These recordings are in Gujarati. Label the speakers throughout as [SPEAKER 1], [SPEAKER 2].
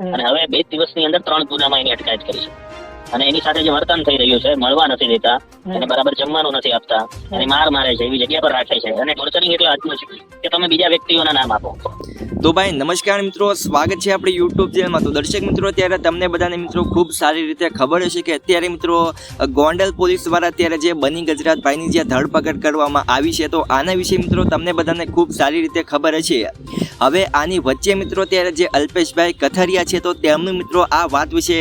[SPEAKER 1] અને હવે બે દિવસની અંદર ત્રણ ગુનામાં એની અટકાયત કરી છે. અને એની સાથે જે વર્તન થઈ રહ્યું છે મળવા નથી દેતા એને બરાબર જમવાનું નથી આપતા એને માર મારે છે એવી જગ્યા પર રાખે છે. અને ટોર્ચરિંગ એટલે હાથમાં છે કે તમે બીજા વ્યક્તિઓના નામ આપો.
[SPEAKER 2] તો ભાઈ, નમસ્કાર મિત્રો, સ્વાગત છે આપણી યુટ્યુબ ચેનલમાં તો દર્શક મિત્રો, અત્યારે તમને બધાને મિત્રો ખૂબ સારી રીતે ખબર હશે કે અત્યારે મિત્રો ગોંડલ પોલીસ દ્વારા અત્યારે જે બની ગજરાતભાઈની જે ધરપકડ કરવામાં આવી છે, તો આના વિશે મિત્રો તમને બધાને ખૂબ સારી રીતે ખબર હશે. હવે આની વચ્ચે મિત્રો ત્યારે જે અલ્પેશભાઈ કથરિયા છે, તો તેમનું મિત્રો આ વાત વિશે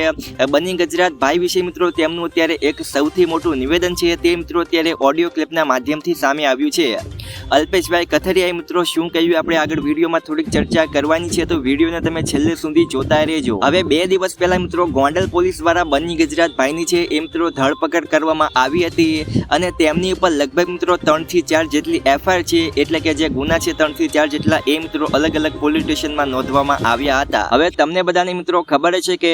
[SPEAKER 2] બની ગજરાતભાઈ વિશે મિત્રો તેમનું અત્યારે એક સૌથી મોટું નિવેદન છે, તે મિત્રો અત્યારે ઓડિયો ક્લિપના માધ્યમથી સામે આવ્યું છે. અલ્પેશભાઈ કથરિયાએ મિત્રો, શું કહ્યું? આપણે આગળ વિડીયોમાં થોડીક ચર્ચા કરવાની છે, તો વિડીયોને તમે છેલ્લે સુધી જોતા રહેજો. હવે બે દિવસ પહેલા મિત્રો, ગોંડલ પોલીસ દ્વારા બની ગુજરાતભાઈની છે, એ મિત્રો ધરપકડ કરવામાં આવી હતી અને તેમની ઉપર લગભગ મિત્રો ત્રણથી ચાર જેટલી એફઆઈઆર છે, એટલે કે જે ગુના છે, ત્રણથી ચાર જેટલા, એ મિત્રો અલગ અલગ પોલીસ સ્ટેશનમાં નોંધવામાં આવ્યા હતા. હવે તમને બધાને મિત્રો ખબર છે કે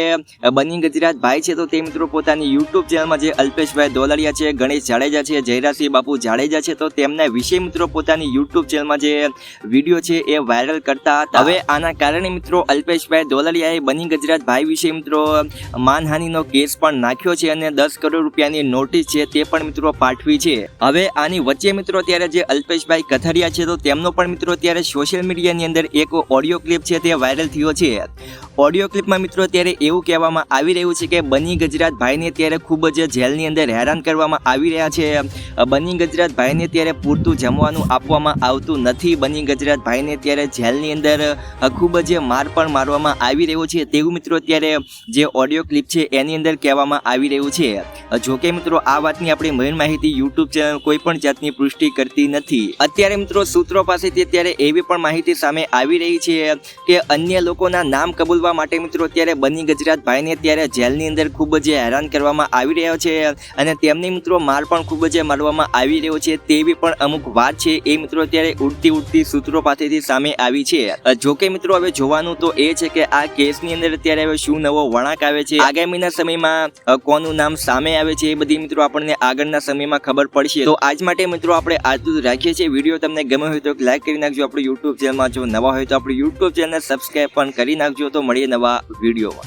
[SPEAKER 2] બની ગુજરાતભાઈ છે, તો તે મિત્રો પોતાની યુટ્યુબ ચેનલમાં જે અલ્પેશભાઈ દોલડિયા છે, ગણેશ જાડેજા છે જયરાસિંહ બાપુ જાડેજા છે, તો તેમના વિશે મિત્રો પોતાની યુટ્યુબ ચેનલમાં જે વીડિયો છે એ વાયરલ કરતા હતા. હવે આના કારણે મિત્રો અલ્પેશભાઈ દોલરિયાએ બની ગુજરાતભાઈ વિશે મિત્રો માનહાનિનો કેસ પણ નાખ્યો છે અને દસ કરોડ રૂપિયાની નોટિસ છે તે પણ મિત્રો પાઠવી છે. હવે આની વચ્ચે મિત્રો ત્યારે જે અલ્પેશભાઈ કથરિયા છે તો તેમનો પણ મિત્રો ત્યારે સોશિયલ મીડિયાની અંદર એક ઓડિયો ક્લિપ છે તે વાયરલ થયો છે. ઓડિયો ક્લિપમાં મિત્રો ત્યારે એવું કહેવામાં આવી રહ્યું છે કે બની ગજરાત ભાઈને ત્યારે ખૂબ જ જેલની અંદર હેરાન કરવામાં આવી રહ્યા છે. બની ગજરાત ભાઈને ત્યારે પૂરતું જમવાનું આપવામાં આવતું નથી. બની ગજરાત ભાઈને ત્યારે જેલની અંદર ખૂબ જ માર પણ મારવામાં આવી રહ્યો છે. તેવું મિત્રો અત્યારે જે ઓડિયો ક્લિપ છે એની અંદર કહેવામાં આવી રહ્યું છે. જોકે મિત્રો આ વાતની આપણી મેઇન માહિતી યુટ્યુબ ચેનલ કોઈ પણ જાતની પુષ્ટિ કરતી નથી. અત્યારે મિત્રો સૂત્રો પાસેથી અત્યારે એવી પણ માહિતી સામે આવી રહી છે કે અન્ય લોકોના નામ કબૂલવા માટે મિત્રો અત્યારે બની ગજરાત ભાઈને અત્યારે જેલની અંદર ખૂબ જ હેરાન કરવામાં આવી રહ્યો છે અને તેમની મિત્રો માર પણ ખૂબ જ મારવામાં આવી રહ્યો છે તેવી પણ અમુક વાત છે. એ મિત્રો અત્યારે ઉડતી ઉડતી સૂત્રો પાસેથી સામે આવી છે. જોકે મિત્રો હવે જોવાનું તો એ છે કે આ કેસની અંદર અત્યારે હવે શું નવો વળાંક આવે છે. આગામીના સમયમાં કોનું નામ સામે આવે છે એ બધી મિત્રો આપણને આગળના સમયમાં ખબર પડશે. તો આજ માટે મિત્રો આપણે આટલું રાખીએ છીએ. વીડિયો તમને ગમે હોય તો લાઈક કરી નાખજો. આપણું યુટ્યુબ ચેનલમાં જો નવા હોય તો આપણું યુટ્યુબ ચેનલ સબસ્ક્રાઈબ પણ કરી નાખજો. તો મળીએ નવા વિડીયોમાં